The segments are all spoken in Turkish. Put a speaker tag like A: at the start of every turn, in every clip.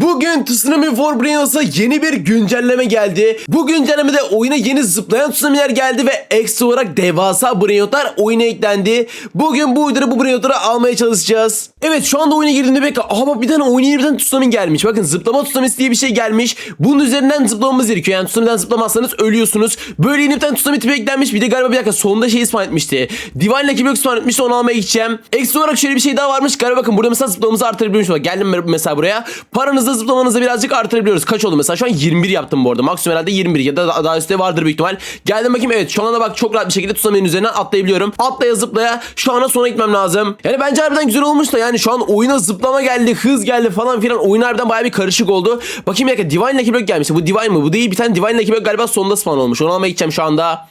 A: Bugün Tsunami for Brainless'a yeni bir güncelleme geldi. Bu güncellemede oyuna yeni zıplayan tsunamiler geldi ve ekstra olarak devasa Brainotlar oyuna eklendi. Bugün bu videoda bu Brainotları almaya çalışacağız. Evet şu anda oyuna girdiğimde bekle. Aha bak bir tane oyuna bir tane tsunami gelmiş. Bakın zıplama tsunamisi diye bir şey gelmiş. Bunun üzerinden zıplamamız gerekiyor. Yani tsunami'den zıplamazsanız ölüyorsunuz. Böyle yeni bir tane tsunami tipi eklenmiş. Bir de galiba bir dakika sonunda şeyi spawn etmişti. Divine Lucky Block spawn etmişti onu almaya gideceğim. Ekstra olarak şöyle bir şey daha varmış. Galiba bakın burada mesela zıplamamızı artırabiliyormuş. Bak geldim mesela buraya. Paranızı zıplamanızı birazcık artırabiliyoruz. Kaç oldu mesela? Şu an 21 yaptım bu arada. Maksimum herhalde 21 ya da daha üstte vardır büyük ihtimal. Geldim bakayım evet şu anda bak çok rahat bir şekilde tsunami'nin üzerinden atlayabiliyorum. Atlaya zıplaya şu ana sona gitmem lazım. Yani bence harbiden güzel olmuş da yani şu an oyuna zıplama geldi, hız geldi falan filan. Oyun harbiden bayağı bir karışık oldu. Bakayım bir dakika Divine Lucky Block gelmiş. Bu Divine mı? Bu değil. Bir tane Divine Lucky Block galiba sonunda spawn olmuş. Onu almaya gideceğim şu anda.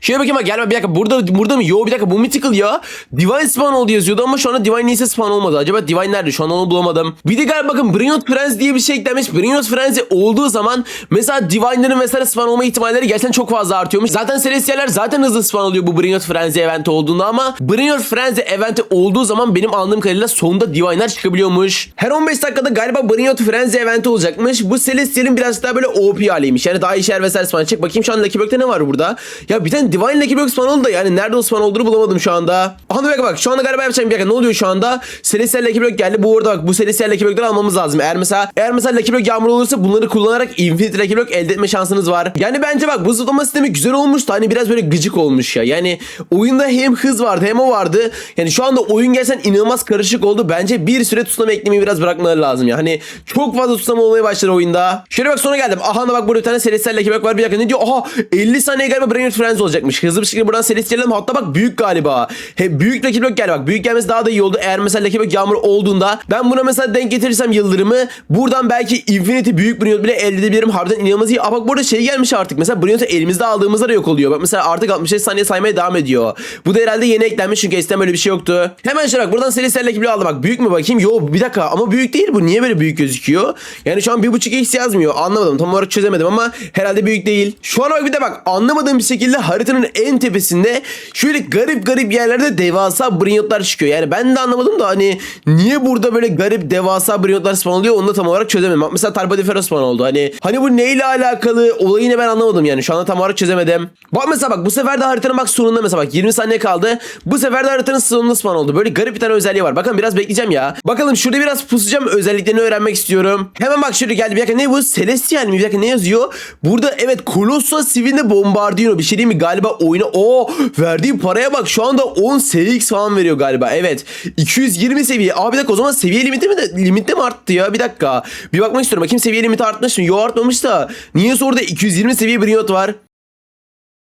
A: Şöyle bakayım bak gelme bir dakika burada burada mı? Yo bir dakika bu mythical ya. Divine spawn oldu yazıyordu ama şu anda Divine neyse spawn olmadı. Acaba Divine nerede? Şu an onu bulamadım. Bir de galiba bakın Brilliant Frenzy diye bir şey eklenmiş. Brilliant Frenzy olduğu zaman mesela Divine'ların vesaire spawn olma ihtimalleri gerçekten çok fazla artıyormuş. Zaten Celestial'ler zaten hızlı spawn oluyor bu Brilliant Frenzy eventi olduğunda ama Brilliant Frenzy eventi olduğu zaman benim anladığım kadarıyla sonunda Divine'lar çıkabiliyormuş. Her 15 dakikada galiba Brilliant Frenzy eventi olacakmış. Bu Celestial'in biraz daha böyle OP haliymiş. Yani daha işler vesaire spawn edecek. Bakayım şu an Lucky Block'ta ne var burada? Ya bir tane Divine Lucky Block spawn oldu da yani nerede o spawn olduğunu bulamadım şu anda. Aha bir dakika bak şu anda galiba yapacağım bir dakika ne oluyor şu anda? Celestial Lucky Block geldi. Bu arada bak bu Celestial Lucky Block'ları almamız lazım. Eğer mesela eğer mesela Lucky Block yağmur olursa bunları kullanarak Infinite Lucky Block elde etme şansınız var. Yani bence bak bu zıplama sistemi güzel olmuş da hani biraz böyle gıcık olmuş ya. Yani oyunda hem hız vardı hem o vardı. Yani şu anda oyun gerçekten inanılmaz karışık oldu. Bence bir süre tutlama eklemeyi biraz bırakmaları lazım ya. Hani çok fazla tutlama olmaya başladı oyunda. Şöyle bak sonra geldim. Aha bak burada bir tane Celestial Lucky Block var. Bir dakika ne diyor? Aha 50 saniye galiba Brainerd Friends olacakmış. Hızlı bir şekilde buradan Celestial'im. Hatta bak büyük galiba. He, büyük Lucky Block geldi bak. Büyük gelmesi daha da iyi oldu. Eğer mesela Lucky Block yağmur olduğunda ben buna mesela denk getirirsem yıldırımı buradan belki Infinity büyük Brainerd bile elde edebilirim. Harbiden inanılmaz iyi. Aa bak burada şey gelmiş artık. Mesela Brainerd'ı elimizde aldığımızda da yok oluyor. Bak mesela artık 65 saniye saymaya devam ediyor. Bu da herhalde yeni eklenmiş çünkü eskiden böyle bir şey yoktu. Hemen şöyle bak buradan Celestial Lucky Block aldım bak. Büyük mü bakayım? Yo bir dakika ama büyük değil bu. Niye böyle büyük gözüküyor? Yani şu an 1.5x yazmıyor. Anlamadım. Tam olarak çözemedim ama herhalde büyük değil. Şu an bak bir de bak anlamadığım bir şekilde haritanın en tepesinde şöyle garip garip yerlerde devasa Brynotlar çıkıyor. Yani ben de anlamadım da hani niye burada böyle garip devasa Brynotlar spawn oluyor onu da tam olarak çözemedim. Bak mesela Tarbadifero spawn oldu. Hani hani bu neyle alakalı olayını ben anlamadım yani. Şu anda tam olarak çözemedim. Bak mesela bak bu sefer de haritanın bak sonunda mesela bak 20 saniye kaldı. Bu sefer de haritanın sonunda spawn oldu. Böyle garip bir tane özelliği var. Bakın biraz bekleyeceğim ya. Bakalım şurada biraz pusacağım özelliklerini öğrenmek istiyorum. Hemen bak şurada geldi. Bir dakika ne bu? Celestial mi? Bir dakika ne yazıyor? Burada evet Colossal Sivine Bombardino. Bir şey değil mi? Galiba oyuna o verdiği paraya bak şu anda 10 SX falan veriyor galiba. Evet. 220 seviye. Abi bir dakika o zaman seviye limiti mi de limitte mi arttı ya? Bir dakika. Bir bakmak istiyorum. Bakayım seviye limiti artmış mı? Yo artmamış da. Niye orada 220 seviye bir var?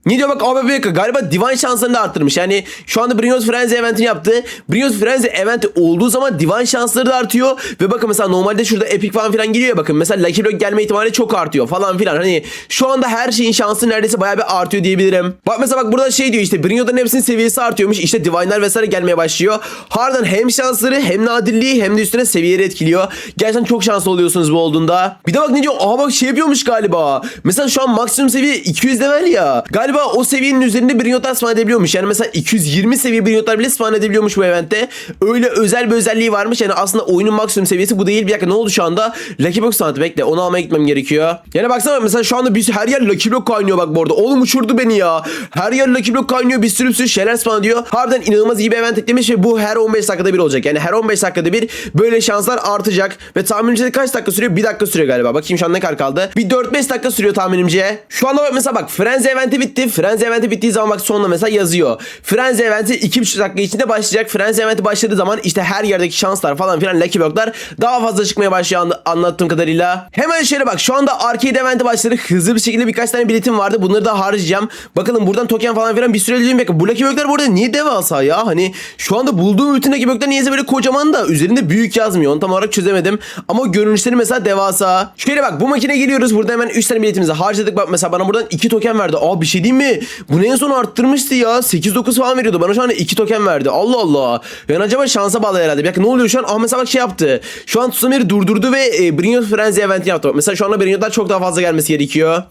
A: Ne diyor bak bir dakika galiba Divine şanslarını da arttırmış. Yani şu anda Brynose Frenzy eventini yaptı. Brynose Frenzy eventi olduğu zaman Divine şansları da artıyor. Ve bakın mesela normalde şurada Epic falan filan geliyor ya bakın. Mesela Lucky Block gelme ihtimali çok artıyor falan filan. Hani şu anda her şeyin şansı neredeyse bayağı bir artıyor diyebilirim. Bak mesela bak burada şey diyor işte Brynyo'dan hepsinin seviyesi artıyormuş. İşte Divine'lar vesaire gelmeye başlıyor. Harbiden hem şansları hem nadirliği hem de üstüne seviyeleri etkiliyor. Gerçekten çok şanslı oluyorsunuz bu olduğunda. Bir de bak ne diyor? Aa bak şey yapıyormuş galiba. Mesela şu an maksimum seviye 200 level ya. Galiba o seviyenin üzerinde bir notlar spawn edebiliyormuş. Yani mesela 220 seviye bir notlar bile spawn edebiliyormuş bu eventte. Öyle özel bir özelliği varmış. Yani aslında oyunun maksimum seviyesi bu değil. Bir dakika ne oldu şu anda? Lucky Block sanatı bekle. Onu almaya gitmem gerekiyor. Yani baksana mesela şu anda bir her yer Lucky Block kaynıyor bak bu arada. Oğlum uçurdu beni ya. Her yer Lucky Block kaynıyor. Bir sürü sürü şeyler spawn ediyor. Harbiden inanılmaz iyi bir event eklemiş ve bu her 15 dakikada bir olacak. Yani her 15 dakikada bir böyle şanslar artacak. Ve tahminimce kaç dakika sürüyor? Bir dakika sürüyor galiba. Bakayım şu an ne kadar kaldı. Bir 4-5 dakika sürüyor tahminimce. Şu anda bak mesela bak Frenzy eventi bitti. Frenzy eventi bittiği zaman bak sonunda mesela yazıyor. Frenzy eventi 2,5 dakika içinde başlayacak. Frenzy eventi başladığı zaman işte her yerdeki şanslar falan filan Lucky Block'lar daha fazla çıkmaya başlıyor anla- anlattığım kadarıyla. Hemen şöyle bak şu anda arcade eventi başladı. Hızlı bir şekilde birkaç tane biletim vardı. Bunları da harcayacağım. Bakalım buradan token falan filan bir süre bir bakın. Bu Lucky Block'lar burada niye devasa ya? Hani şu anda bulduğum bütün Lucky Block'lar niyeyse böyle kocaman da üzerinde büyük yazmıyor. Onu tam olarak çözemedim. Ama görünüşleri mesela devasa. Şöyle bak bu makine geliyoruz. Burada hemen 3 tane biletimizi harcadık. Bak mesela bana buradan 2 token verdi. Aa bir şey diyeyim mi? Bunu en son arttırmıştı ya. 8-9 falan veriyordu. Bana şu anda 2 token verdi. Allah Allah. Yani acaba şansa bağlı herhalde. Bir ne oluyor şu an? Aa mesela bak şey yaptı. Şu an Tsunamir'i durdurdu ve e, Brilliant Frenzy eventi yaptı. Mesela şu anda Brilliant'lar çok daha fazla gelmesi gerekiyor.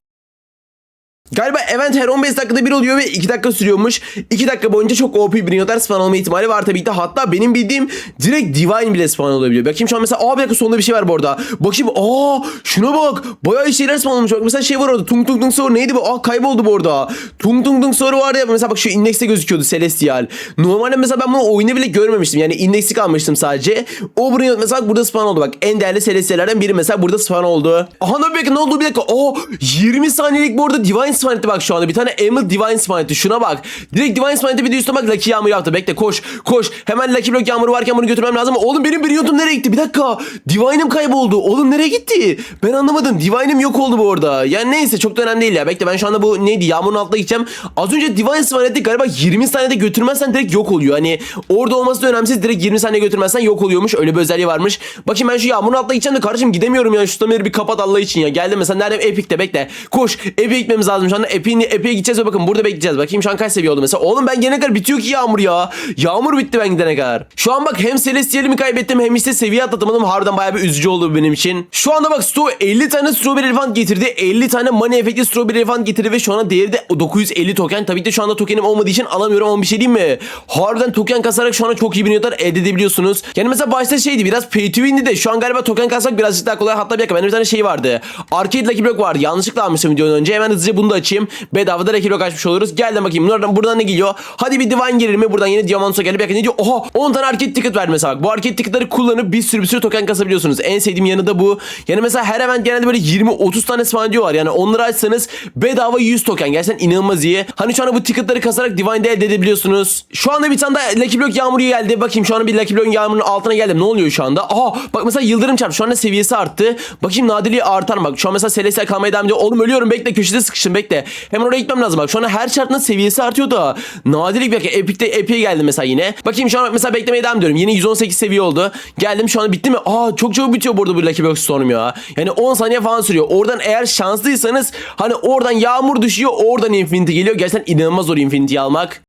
A: Galiba event her 15 dakikada bir oluyor ve 2 dakika sürüyormuş. 2 dakika boyunca çok OP Brinotar spawn olma ihtimali var tabii ki de. Hatta benim bildiğim direkt Divine bile spawn olabiliyor. Bakayım şu an mesela aa bir dakika sonunda bir şey var bu arada. Bakayım aa şuna bak. Bayağı şeyler spawn olmuş. Bak mesela şey var orada. Tung tung tung soru neydi bu? Aa kayboldu bu arada. Tung tung tung soru vardı ya. Mesela bak şu indekste gözüküyordu Celestial. Normalde mesela ben bunu oyunda bile görmemiştim. Yani indeksi kalmıştım sadece. O buraya mesela burada spawn oldu bak. En değerli Celestial'lerden biri mesela burada spawn oldu. Aha da bir dakika ne oldu bir dakika. Aa 20 saniyelik bu arada Divine etti bak şu anda. Bir tane Emerald Divine etti. Şuna bak. Direkt Divine etti bir de üstüne bak Lucky Yağmur yaptı. Bekle koş koş. Hemen Lucky Block Yağmuru varken bunu götürmem lazım. Oğlum benim Brion'um nereye gitti? Bir dakika. Divine'ım kayboldu. Oğlum nereye gitti? Ben anlamadım. Divine'ım yok oldu bu arada. Yani neyse çok da önemli değil ya. Bekle ben şu anda bu neydi? Yağmurun altına gideceğim. Az önce Divine ettik. Galiba 20 saniyede götürmezsen direkt yok oluyor. Hani orada olması da önemsiz. Direkt 20 saniye götürmezsen yok oluyormuş. Öyle bir özelliği varmış. Bakayım ben şu yağmurun altına gideceğim de kardeşim gidemiyorum ya. Şu bir kapat Allah için ya. Geldim mesela nerede? Epic'te bekle. Koş. Epic'e gitmemiz lazım. Şu anda Epic'e Epic'e gideceğiz ve bakın burada bekleyeceğiz. Bakayım şu an kaç seviye oldu mesela. Oğlum ben gelene kadar bitiyor ki yağmur ya. Yağmur bitti ben gidene kadar. Şu an bak hem Celestial'imi kaybettim hem işte seviye atlatamadım. Harbiden bayağı bir üzücü oldu benim için. Şu anda bak Sto 50 tane Strawberry Elephant getirdi. 50 tane Money efekti Strawberry Elephant getirdi ve şu anda değeri de 950 token. Tabii ki de şu anda tokenim olmadığı için alamıyorum ama bir şey diyeyim mi? Harbiden token kasarak şu anda çok iyi biniyotlar elde edebiliyorsunuz. Yani mesela başta şeydi biraz pay to win'di de şu an galiba token kasmak birazcık daha kolay. Hatta bir dakika benim bir tane şey vardı. Arcade Lucky Block vardı. Yanlışlıkla almıştım videonun önce. Hemen hızlıca bunu da açayım. Bedavada Lucky Block açmış oluruz. Geldim bakayım. Buradan, buradan ne geliyor? Hadi bir Divine gelir mi? Buradan yine. Bir dakika ne diyor? Oha 10 tane arcade ticket verdi mesela bak. Bu arcade ticketları kullanıp bir sürü bir sürü token kasabiliyorsunuz. En sevdiğim yanı da bu. Yani mesela her event genelde böyle 20-30 tane spawn ediyor var. Yani onları açsanız bedava 100 token. Gerçekten inanılmaz iyi. Hani şu anda bu ticketları kasarak Divine'de elde edebiliyorsunuz. Şu anda bir tane daha Lucky Block yağmuru geldi. Bakayım şu anda bir Lucky Block yağmurunun altına geldim. Ne oluyor şu anda? Aha bak mesela yıldırım çarp. Şu anda seviyesi arttı. Bakayım nadirliği artar? Bak şu an mesela Celestial kalmaya devam ediyor. Oğlum ölüyorum bekle köşede sıkıştım bekle. Hemen oraya gitmem lazım. Bak şu anda her çarpının seviyesi artıyor da. Nadirlik dakika. Epic'te Epic'e geldi mesela yine. Bakayım şu an mesela beklemeye devam ediyorum. Yine 118 seviye oldu. Geldim şu an bitti mi? Aa çok çabuk bitiyor burada bu Lucky Block Storm ya. Yani 10 saniye falan sürüyor. Oradan eğer şanslıysanız hani oradan yağmur düşüyor. Oradan Infinity geliyor. Gerçekten inanılmaz zor Infinity'yi almak.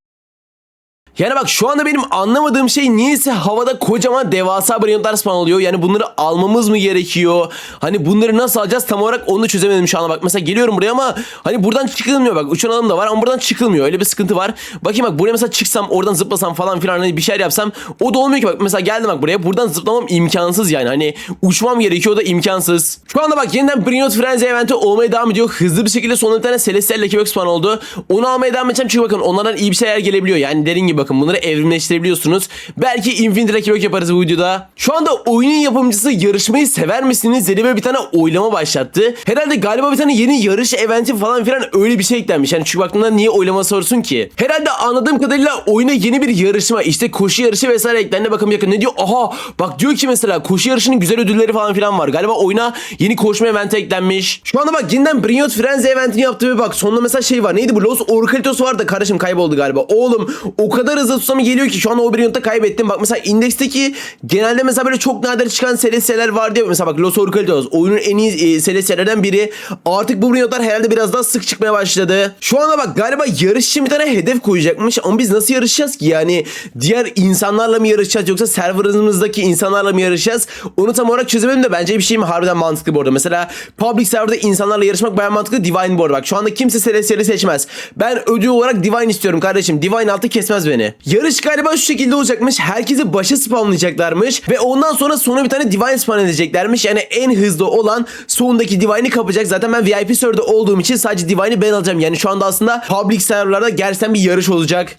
A: Yani bak şu anda benim anlamadığım şey niyeyse havada kocaman devasa brilliantlar spawn oluyor. Yani bunları almamız mı gerekiyor? Hani bunları nasıl alacağız tam olarak onu çözemedim şu anda. Bak mesela geliyorum buraya ama hani buradan çıkılmıyor bak. Uçan alım da var ama buradan çıkılmıyor. Öyle bir sıkıntı var. Bakayım bak buraya mesela çıksam oradan zıplasam falan filan hani bir şeyler yapsam o da olmuyor ki bak. Mesela geldim bak buraya buradan zıplamam imkansız yani. Hani uçmam gerekiyor da imkansız. Şu anda bak yeniden Brilliant Frenzy eventi olmaya devam ediyor. Hızlı bir şekilde sonunda bir tane Celestial Lucky Box spawn oldu. Onu almaya devam edeceğim çünkü bakın onlardan iyi bir şeyler gelebiliyor. Yani derin gibi bakın bunları evrimleştirebiliyorsunuz. Belki Infinity Block yaparız bu videoda. Şu anda oyunun yapımcısı yarışmayı sever misiniz dedi ve bir tane oylama başlattı. Herhalde galiba bir tane yeni yarış eventi falan filan öyle bir şey eklenmiş. Yani çünkü baktığında niye oylama sorsun ki? Herhalde anladığım kadarıyla oyuna yeni bir yarışma işte koşu yarışı vesaire eklendi. Bakın yakın ne diyor? Aha bak diyor ki mesela koşu yarışının güzel ödülleri falan filan var. Galiba oyuna yeni koşma eventi eklenmiş. Şu anda bak yeniden Brilliant Frenzy eventini yaptı ve bak sonunda mesela şey var. Neydi bu? Los Orcalitos vardı. Kardeşim kayboldu galiba. Oğlum o kadar hızlı tutsam geliyor ki şu an o Brilliant'ta kaybettim. Bak mesela indeksteki genelde mesela böyle çok nadir çıkan Celestial'ler var diye. Mesela bak Los Orcalitos oyunun en iyi e, Celestial'lerden biri. Artık bu Brilliant'lar herhalde biraz daha sık çıkmaya başladı. Şu anda bak galiba yarış için bir tane hedef koyacakmış ama biz nasıl yarışacağız ki? Yani diğer insanlarla mı yarışacağız yoksa serverımızdaki insanlarla mı yarışacağız? Onu tam olarak çözemedim de bence bir şey mi harbiden mantıklı bu arada. Mesela public serverda insanlarla yarışmak bayağı mantıklı. Divine bu arada bak. Şu anda kimse Celestial'i seçmez. Ben ödül olarak Divine istiyorum kardeşim. Divine altı kesmez beni. Yarış galiba şu şekilde olacakmış. Herkesi başa spawnlayacaklarmış ve ondan sonra sonra bir tane Divine spawn edeceklermiş. Yani en hızlı olan sondaki Divine'i kapacak. Zaten ben VIP serverda olduğum için sadece Divine'i ben alacağım. Yani şu anda aslında public serverlarda gerçekten bir yarış olacak.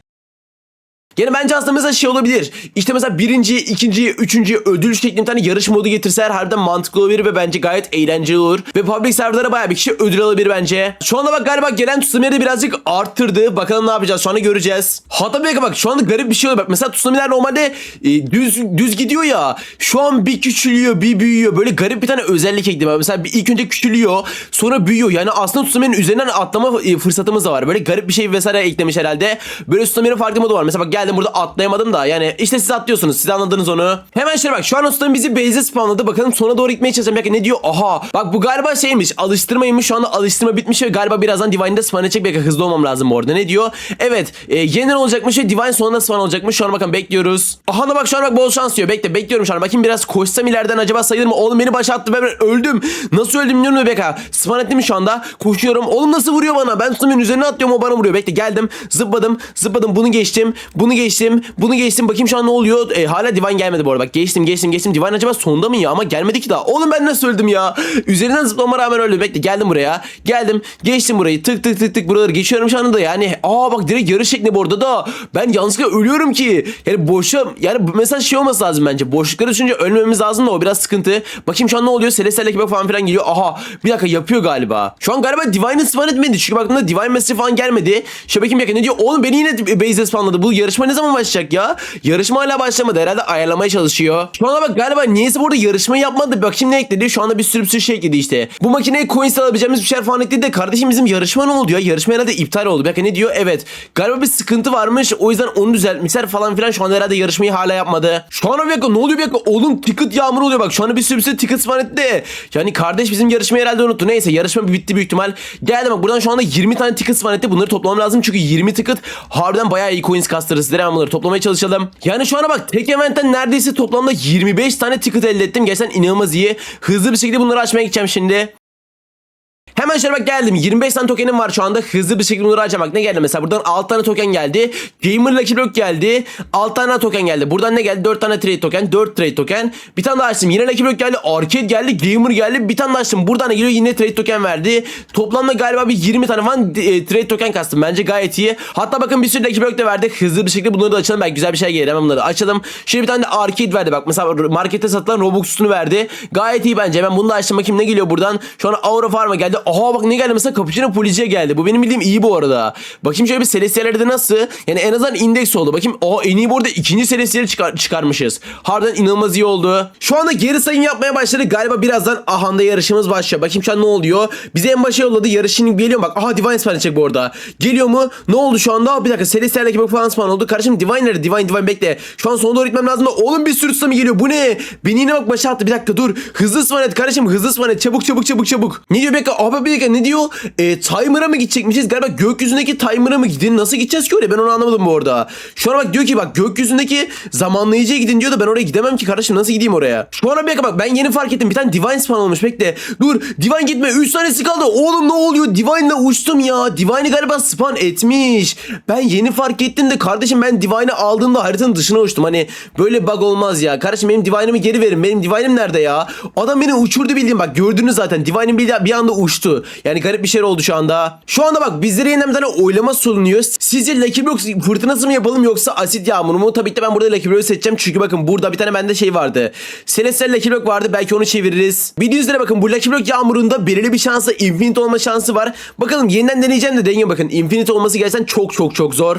A: Yani bence aslında mesela şey olabilir. İşte mesela birinci, ikinci, üçüncü ödül şeklinde bir tane yarış modu getirseler harbiden mantıklı olabilir ve bence gayet eğlenceli olur. Ve public serverlara bayağı bir kişi ödül alabilir bence. Şu anda bak galiba gelen tsunami'leri birazcık arttırdı. Bakalım ne yapacağız şu anda göreceğiz. Hatta bir dakika bak şu anda garip bir şey oluyor. Bak mesela tsunami'ler normalde e, düz düz gidiyor ya. Şu an bir küçülüyor bir büyüyor. Böyle garip bir tane özellik ekledim. Bak Mesela bir, ilk önce küçülüyor sonra büyüyor. Yani aslında tsunami'nin üzerinden atlama e, fırsatımız da var. Böyle garip bir şey vesaire eklemiş herhalde. Böyle tsunami'nin farklı modu var. Mesela bak geldim geldim burada atlayamadım da. Yani işte siz atlıyorsunuz. Siz anladınız onu. Hemen şöyle bak. Şu an ustam bizi base'e spawnladı. Bakalım sona doğru gitmeye çalışacağım. Dakika ne diyor? Aha. Bak bu galiba şeymiş. Alıştırmaymış. Şu anda alıştırma bitmiş ve galiba birazdan Divine'de spawn edecek. Dakika hızlı olmam lazım bu arada. Ne diyor? Evet. E, yeniden olacakmış ve Divine sonunda spawn olacakmış. Şu an bakın bekliyoruz. Aha da bak şu an bak bol şans diyor. Bekle bekliyorum şu an. Bakayım biraz koşsam ileriden acaba sayılır mı? Oğlum beni başa attı. Ben öldüm. Nasıl öldüm bilmiyorum Beka. Spawn ettim şu anda. Koşuyorum. Oğlum nasıl vuruyor bana? Ben Ustam'ın üzerine atlıyorum o bana vuruyor. Bekle geldim. Zıpladım. Zıpladım. Bunu geçtim. Bunu geçtim. Bunu geçtim. Bakayım şu an ne oluyor? E, hala Divine gelmedi bu arada. Bak geçtim geçtim geçtim. Divine acaba sonunda mı ya? Ama gelmedi ki daha. Oğlum ben nasıl öldüm ya? Üzerinden zıplama rağmen öldüm. Bekle geldim buraya. Geldim. Geçtim burayı. Tık tık tık tık buraları geçiyorum şu anda da yani. Aa bak direkt yarış şekli bu arada da. Ben yanlışlıkla ölüyorum ki. Yani boşa yani mesaj şey olması lazım bence. Boşlukları düşünce ölmememiz lazım da o biraz sıkıntı. Bakayım şu an ne oluyor? Celestial ekibi falan filan geliyor. Aha bir dakika yapıyor galiba. Şu an galiba Divine'ı spawn etmedi. Çünkü baktığımda Divine Massive falan gelmedi. Şöyle bakayım bir dakika ne diyor? Oğlum beni yine base'e spawnladı. Bu yarışma ne zaman başlayacak ya? Yarışma hala başlamadı. Herhalde ayarlamaya çalışıyor. Şu anda bak galiba niyeyse burada yarışma yapmadı. Bak şimdi ne ekledi? Şu anda bir sürü bir sürü şey ekledi işte. Bu makineye coins alabileceğimiz bir şeyler falan ekledi de kardeşim bizim yarışma ne oldu ya? Yarışma herhalde iptal oldu. Dakika ne diyor? Evet. Galiba bir sıkıntı varmış. O yüzden onu düzeltmişler falan filan. Şu anda herhalde yarışmayı hala yapmadı. Şu anda bir dakika ne oluyor bir dakika? Oğlum ticket yağmuru oluyor bak. Şu anda bir sürü bir sürü ticket spawn etti. Yani kardeş bizim yarışmayı herhalde unuttu. Neyse yarışma bitti büyük ihtimal. Geldi bak buradan şu anda 20 tane ticket spawn etti. Bunları toplamam lazım. Çünkü 20 ticket harbiden bayağı iyi coins kastırır. Sizlere toplamaya çalışalım. Yani şu ana bak tek eventten neredeyse toplamda 25 tane ticket elde ettim. Gerçekten inanılmaz iyi. Hızlı bir şekilde bunları açmaya gideceğim şimdi. Hemen şöyle bak geldim. 25 tane tokenim var şu anda. Hızlı bir şekilde bunları. Bak ne geldi mesela? Buradan 6 tane token geldi. Gamer Lucky Block geldi. 6 tane token geldi. Buradan ne geldi? 4 tane trade token. 4 trade token. Bir tane daha açtım. Yine Lucky Block geldi. Arcade geldi. Gamer geldi. Bir tane daha açtım. Buradan geliyor? Yine trade token verdi. Toplamda galiba bir 20 tane falan e, trade token kastım. Bence gayet iyi. Hatta bakın bir sürü Lucky Block da verdi. Hızlı bir şekilde bunları da açalım. Belki güzel bir şey gelir. Hemen bunları açalım. Şöyle bir tane de arcade verdi. Bak mesela markette satılan Robux'unu verdi. Gayet iyi bence. Hemen bunu da açtım. Bakayım ne geliyor buradan. Şu an Aura Farm'a geldi. Aha bak ne geldi mesela Cappuccino Polici'ye geldi. Bu benim bildiğim iyi bu arada. Bakayım şöyle bir Celestial'lerde nasıl? Yani en azından indeks oldu. Bakayım o en iyi bu arada ikinci Celestial'i çıkar, çıkarmışız. Harbiden inanılmaz iyi oldu. Şu anda geri sayım yapmaya başladık. Galiba birazdan Ahan'da yarışımız başlıyor. Bakayım şu an ne oluyor? Bize en başa yolladı. Yarışın geliyor bak. Aha Divine spawn edecek bu arada. Geliyor mu? Ne oldu şu anda? Bir dakika Celestial'deki bak falan spawn oldu. Kardeşim Divine nerede? Divine Divine bekle. Şu an sona doğru gitmem lazım da. Oğlum bir sürü tsunami geliyor. Bu ne? Beni yine bak başa attı. Bir dakika dur. Hızlı spawn et kardeşim. Hızlı spawn et. Çabuk çabuk çabuk çabuk. Ne diyor dakika? Abi bir dakika ne diyor? E, timer'a mı gidecekmişiz? Galiba gökyüzündeki timer'a mı gidin? Nasıl gideceğiz ki oraya? Ben onu anlamadım bu arada. Şu an bak diyor ki bak gökyüzündeki zamanlayıcıya gidin diyor da ben oraya gidemem ki kardeşim. Nasıl gideyim oraya? Şu an bir dakika bak ben yeni fark ettim. Bir tane Divine spawn olmuş. Bekle. Dur. Divine gitme. 3 tanesi kaldı. Oğlum ne oluyor? Divine'la uçtum ya. Divine'i galiba spawn etmiş. Ben yeni fark ettim de kardeşim ben Divine'i aldığımda haritanın dışına uçtum. Hani böyle bug olmaz ya. Kardeşim benim Divine'ımı geri verin. Benim Divine'im nerede ya? Adam beni uçurdu bildiğin bak gördünüz zaten. Divine'im bir anda uçtu. Yani garip bir şey oldu şu anda. Şu anda bak bizlere yeniden bir tane oylama sunuyor. Sizce Lucky Block fırtınası mı yapalım yoksa asit yağmuru mu? Tabii ki de ben burada Lucky Block'u seçeceğim. Çünkü bakın burada bir tane bende şey vardı. Celestial Lucky Block vardı. Belki onu çeviririz. Üzere bakın bu Lucky Block yağmurunda belirli bir şansı infinite olma şansı var. Bakalım yeniden deneyeceğim de deneyin bakın. Infinite olması gerçekten çok çok çok zor.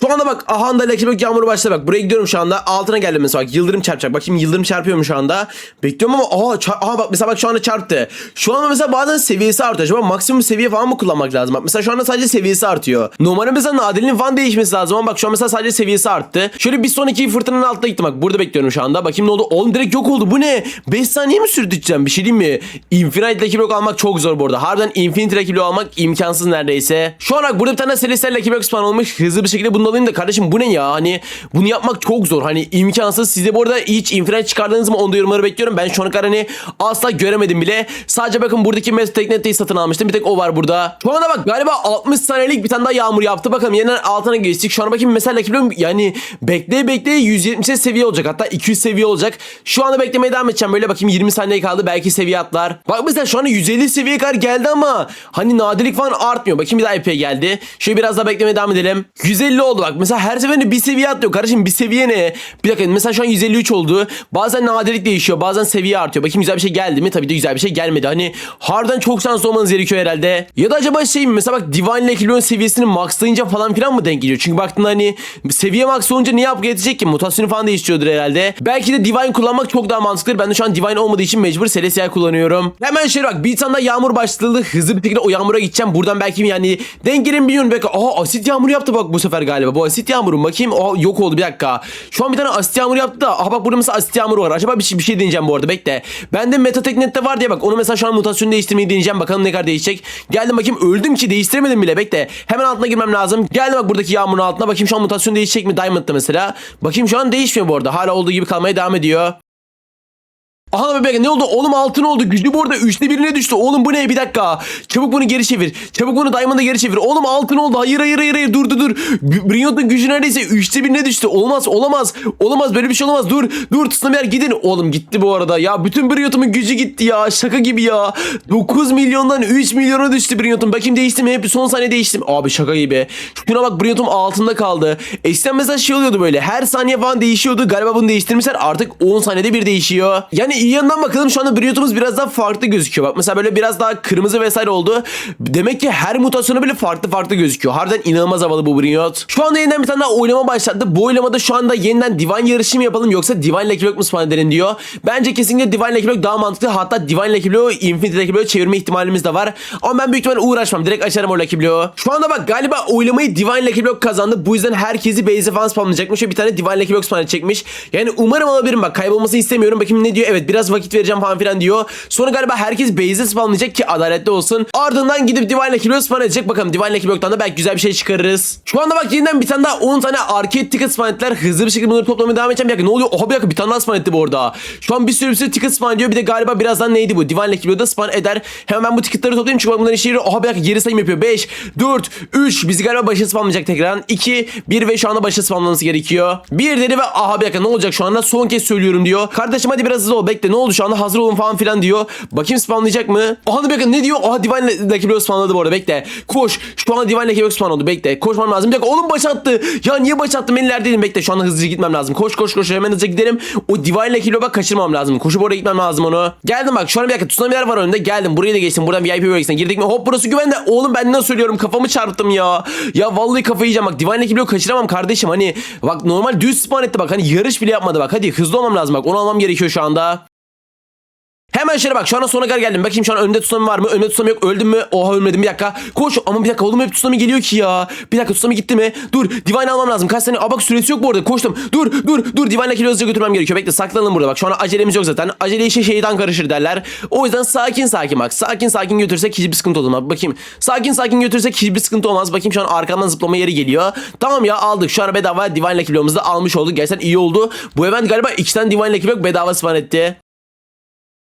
A: Şu anda bak aha da Lucky Block yağmuru başladı bak. Buraya gidiyorum şu anda. Altına geldim mesela bak. Yıldırım çarpacak. Bakayım yıldırım çarpıyor mu şu anda? Bekliyorum ama aha, aha bak mesela bak şu anda çarptı. Şu anda mesela bazen seviyesi artıyor. Acaba maksimum seviye falan mı kullanmak lazım? Bak mesela şu anda sadece seviyesi artıyor. Normalde mesela nadirinin falan değişmesi lazım ama bak şu an mesela sadece seviyesi arttı. Şöyle bir sonraki fırtınanın altına gittim bak. Burada bekliyorum şu anda. Bakayım ne oldu? Oğlum direkt yok oldu. Bu ne? 5 saniye mi sürdüreceğim? Bir şey diyeyim mi? Infinite Lucky Block almak çok zor bu arada. Harbiden Infinite Lucky Block almak imkansız neredeyse. Şu an bak burada bir tane Celestial Lucky Block spawn olmuş. Hızlı bir şekilde bunu da alayım da kardeşim bu ne ya? Hani bunu yapmak çok zor. Hani imkansız. Size bu arada hiç Infinite çıkardınız mı? Onu da yorumları bekliyorum. Ben şu ana kadar hani asla göremedim bile. Sadece bakın buradaki Metal Teknet'teyi satın almıştım. Bir tek o var burada. Şu anda bak galiba 60 saniyelik bir tane daha yağmur yaptı. Bakalım yeniden altına geçtik. Şu an bakayım mesela Block yani bekleye bekleye 170 seviye olacak. Hatta 200 seviye olacak. Şu anda beklemeye devam edeceğim. Böyle bakayım 20 saniye kaldı. Belki seviye atlar. Bak mesela şu anda 150 seviyeye kadar geldi ama hani nadirlik falan artmıyor. Bakayım bir daha epey geldi. Şöyle biraz daha beklemeye devam edelim. 150 oldu bak. Mesela her seferinde bir seviye atlıyor. Kardeşim bir seviye ne? Bir dakika mesela şu an 153 oldu. Bazen nadirlik değişiyor. Bazen seviye artıyor. Bakayım güzel bir şey geldi mi? Tabii de güzel bir şey gelmedi. Hani harbiden çok şanslı olmanız gerekiyor herhalde. Ya da acaba şey mi? Mesela bak Divine Lekilon seviyesini maxlayınca falan filan mı denk geliyor? Çünkü baktığında hani seviye max olunca niye upgrade edecek ki? Mutasyonu falan değiştiriyordur herhalde. Belki de Divine kullanmak çok daha mantıklıdır. Ben de şu an Divine olmadığı için mecbur Celestial kullanıyorum. Hemen şöyle bak bir tane yağmur başladı. Hızlı bir şekilde o yağmura gideceğim. Buradan belki yani denk gelirim bilmiyorum. Belki aha asit yağmuru yaptı bak bu sefer galiba. Galiba. Bu asit yağmuru mu? bakayım. O yok oldu bir dakika. Şu an bir tane asit yağmuru yaptı da. Aha bak burada mesela asit yağmuru var. Acaba bir şey, bir şey deneyeceğim bu arada bekle. Bende Metateknet'te var diye bak. Onu mesela şu an mutasyonu değiştirmeyi deneyeceğim. Bakalım ne kadar değişecek. Geldim bakayım öldüm ki değiştiremedim bile bekle. Hemen altına girmem lazım. Geldim bak buradaki yağmurun altına. Bakayım şu an mutasyon değişecek mi Diamond'da mesela. Bakayım şu an değişmiyor bu arada. Hala olduğu gibi kalmaya devam ediyor. Aha bebek ne oldu? Oğlum altın oldu. Gücü bu arada üçte birine düştü. Oğlum bu ne? Bir dakika. Çabuk bunu geri çevir. Çabuk bunu Diamond'a geri çevir. Oğlum altın oldu. Hayır hayır hayır. hayır. Dur dur dur. B- Brilliant'ın gücü neredeyse üçte birine düştü. Olmaz olamaz. Olamaz böyle bir şey olamaz. Dur dur Tsunami'ler gidin. Oğlum gitti bu arada. Ya bütün Brilliant'ımın gücü gitti ya. Şaka gibi ya. 9 milyondan 3 milyona düştü Brilliant'ım. Bakayım değişti mi? Hep son saniye değiştim. Abi şaka gibi. Şuna bak Brilliant'ım altında kaldı. Eskiden mesela şey oluyordu böyle. Her saniye falan değişiyordu. Galiba bunu değiştirmişler. Artık 10 saniyede bir değişiyor. Yani iyi yandan bakalım şu anda Brilliant'ımız biraz daha farklı gözüküyor. Bak mesela böyle biraz daha kırmızı vesaire oldu. Demek ki her mutasyonu bile farklı farklı gözüküyor. Harbiden inanılmaz havalı bu Brilliant. Şu anda yeniden bir tane daha oylama başladı. Bu oylamada şu anda yeniden divan yarışı mı yapalım yoksa Divine Lucky Block mu spawn edelim diyor. Bence kesinlikle Divine Lucky Block daha mantıklı. Hatta Divine Lucky Block'u Infinity Lucky Block'a çevirme ihtimalimiz de var. Ama ben büyük ihtimalle uğraşmam. Direkt açarım o Lucky Block'u. Şu anda bak galiba oylamayı Divine Lucky Block kazandı. Bu yüzden herkesi base'e falan spamlayacakmış ve bir tane Divine Lucky Block spawn edecekmiş. Yani umarım alabilirim bak kaybolmasını istemiyorum. Bakayım ne diyor. Evet biraz vakit vereceğim falan filan diyor. Sonra galiba herkes base'e spamlayacak ki adaletli olsun. Ardından gidip Divine Lucky Block spawn edecek. Bakalım Divine Lucky Block'tan da belki güzel bir şey çıkarırız. Şu anda bak yeniden bir tane daha 10 tane arcade ticket spawn ettiler. Hızlı bir şekilde bunları toplamaya devam edeceğim. Bir ne oluyor? Oha bir dakika bir tane daha spawn etti bu arada. Şu an bir sürü bir sürü ticket spawn ediyor. Bir de galiba birazdan neydi bu? Divine Lucky Block'da spawn eder. Hemen ben bu ticketları toplayayım çünkü bunların işe yarıyor. Oha bir dakika geri sayım yapıyor. 5, 4, 3. Bizi galiba başa spamlayacak tekrar. 2, 1 ve şu anda başa spamlaması gerekiyor. 1 dedi ve aha bir dakika ne olacak şu anda? Son kez söylüyorum diyor. Kardeşim hadi biraz hızlı ol. Bekle ne oldu şu anda hazır olun falan filan diyor. Bakayım spamlayacak mı? Bir dakika ne diyor? Aha Divine Block spamladı bu arada bekle. Koş. Şu anda Divine spawn oldu. Bekle. Koşmam lazım. Bir oğlum baş attı. Ya niye baş attım? Ben ilerideydim. Bekle şu anda hızlıca gitmem lazım. Koş koş koş hemen hızlıca gidelim. O Divine Lucky Block'a kaçırmam lazım. Koşup oraya gitmem lazım onu. Geldim bak şu an bir dakika tsunami'ler var önünde. Geldim buraya da geçtim. Buradan VIP bölgesine girdik mi? Hop burası güvende. Oğlum ben nasıl söylüyorum? Kafamı çarptım ya. Ya vallahi kafayı yiyeceğim. Bak Divine Block kaçıramam kardeşim. Hani bak normal düz spawn etti bak. Hani yarış bile yapmadı bak. Hadi hızlı olmam lazım bak. Onu almam gerekiyor şu anda. Hemen şöyle bak şu anda sona kadar geldim. Bakayım şu an önümde tsunami var mı? Önümde tsunami yok. Öldüm mü? Oha ölmedim bir dakika. Koş. Ama bir dakika oğlum hep tsunami geliyor ki ya. Bir dakika tsunami gitti mi? Dur. Divine almam lazım. Kaç saniye? Aa bak süresi yok bu arada. Koştum. Dur dur dur. Divine'la kilo hızlıca götürmem gerekiyor. Bekle saklanalım burada. Bak şu an acelemiz yok zaten. Acele işe şeytan karışır derler. O yüzden sakin sakin bak. Sakin sakin götürsek hiçbir sıkıntı olmaz. Bakayım. Sakin sakin götürsek hiçbir sıkıntı olmaz. Bakayım şu an arkamdan zıplama yeri geliyor. Tamam ya aldık. Şu an bedava Divine'la kilomuzu da almış olduk. Gerçekten iyi oldu. Bu event galiba iki tane kilo bedava spawn.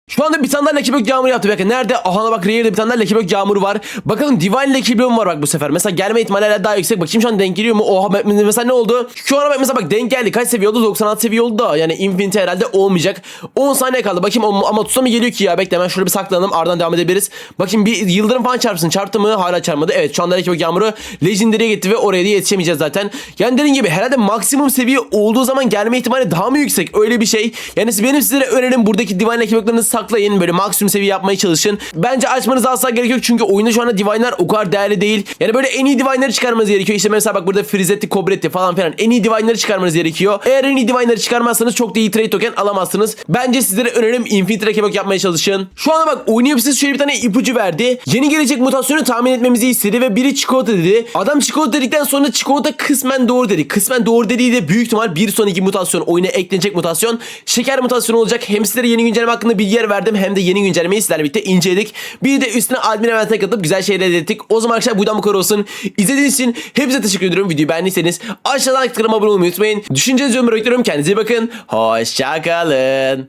A: Şu anda bir tane daha Lucky yağmuru yaptı. Bakın nerede? Aha bak Rare'de bir tane daha Lucky yağmuru var. Bakalım Divine Lucky var bak bu sefer. Mesela gelme ihtimali daha yüksek. Bakayım şu an denk geliyor mu? Oha mesela ne oldu? Şu an bak mesela bak denk geldi. Kaç seviye oldu? 96 seviye oldu da. Yani Infinity herhalde olmayacak. 10 saniye kaldı. Bakayım ama, tutsa mı geliyor ki ya? Bekle hemen şöyle bir saklanalım. Ardından devam edebiliriz. Bakayım bir yıldırım falan çarpsın. Çarptı mı? Hala çarpmadı. Evet şu anda Lucky Block yağmuru Legendary'e gitti ve oraya da yetişemeyeceğiz zaten. Yani dediğim gibi herhalde maksimum seviye olduğu zaman gelme ihtimali daha mı yüksek? Öyle bir şey. Yani benim sizlere önerim buradaki Divine Lucky saklayın. Böyle maksimum seviye yapmaya çalışın. Bence açmanız asla gerek yok çünkü oyunda şu anda Divine'lar o kadar değerli değil. Yani böyle en iyi Divine'ları çıkarmanız gerekiyor. İşte mesela bak burada Frizetti, Cobretti falan filan. En iyi Divine'ları çıkarmanız gerekiyor. Eğer en iyi Divine'ları çıkarmazsanız çok da iyi trade token alamazsınız. Bence sizlere önerim Infinite Rakebok yapmaya çalışın. Şu anda bak oyun yapısı şöyle bir tane ipucu verdi. Yeni gelecek mutasyonu tahmin etmemizi istedi ve biri çikolata dedi. Adam çikolata dedikten sonra çikolata kısmen doğru dedi. Kısmen doğru dediği de büyük ihtimal bir sonraki mutasyon oyuna eklenecek mutasyon şeker mutasyonu olacak. Hem sizlere yeni güncelleme hakkında bilgiler verdim hem de yeni güncellemeyi sizlerle birlikte inceledik. Bir de üstüne admin event'e katıp güzel şeyler elde ettik. O zaman arkadaşlar buradan bu kadar olsun. İzlediğiniz için hepinize teşekkür ediyorum. Videoyu beğendiyseniz aşağıdan like tıklama abone olmayı unutmayın. Düşüncenizi yorumlara bekliyorum. Kendinize iyi bakın. Hoşçakalın.